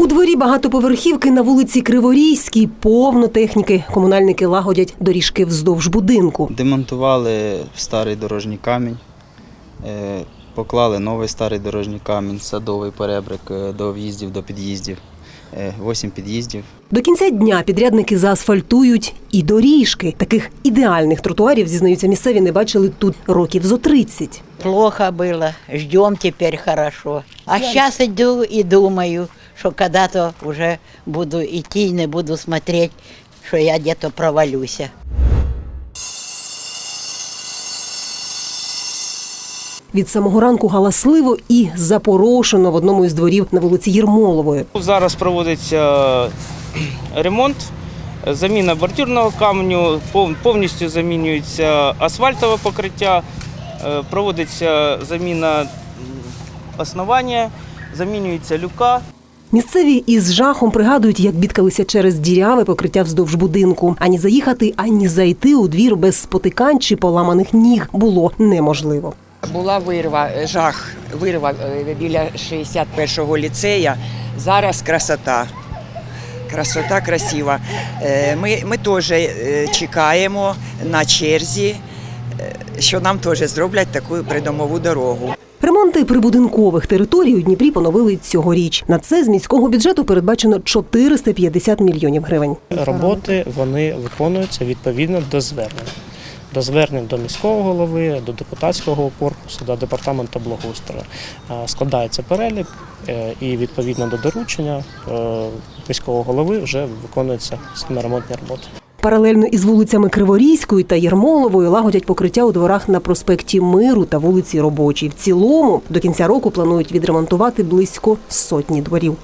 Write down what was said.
У дворі багатоповерхівки на вулиці Криворізькій повно техніки. Комунальники лагодять доріжки вздовж будинку. Демонтували старий дорожній камінь, е, поклали новий старий дорожній камінь, садовий перебрик е, до в'їздів, до під'їздів. Е, Восім під'їздів. До кінця дня підрядники заасфальтують і доріжки. Таких ідеальних тротуарів, зізнаються місцеві, не бачили тут років зо 30. Плохо было, ждем теперь хорошо. А сейчас иду и думаю, что когда-то уже буду идти и не буду смотреть, что я где-то провалюсь. Від самого ранку галасливо і запорошено в одному із дворів на вулиці Єрмолової. Зараз проводиться ремонт, заміна бордюрного каменю, повністю замінюється асфальтове покриття, е, проводиться заміна основання, замінюється люка. Місцеві із жахом пригадують, як бідкалися через діряве покриття вздовж будинку. Ані заїхати, ані зайти у двір без спотикань чи поламаних ніг було неможливо. Була вирва, е, жах, вирва е, біля 61-го ліцея. Зараз красота. Красота красива. Е, Ми, ми теж чекаємо на черзі, що нам теж зроблять таку придомову дорогу. Ремонти прибудинкових територій у Дніпрі поновили цьогоріч. На це з міського бюджету передбачено 450 мільйонів гривень. роботи вони виконуються відповідно до звернень. До звернень до міського голови, до депутатського корпусу, до департаменту благоустрою. Складається перелік е, і відповідно до доручення е, міського голови вже виконуються саме ремонтні роботи. Паралельно із вулицями Криворізькою та Єрмоловою лагодять покриття у дворах на проспекті Миру та вулиці Робочій. В цілому до кінця року планують відремонтувати близько сотні дворів.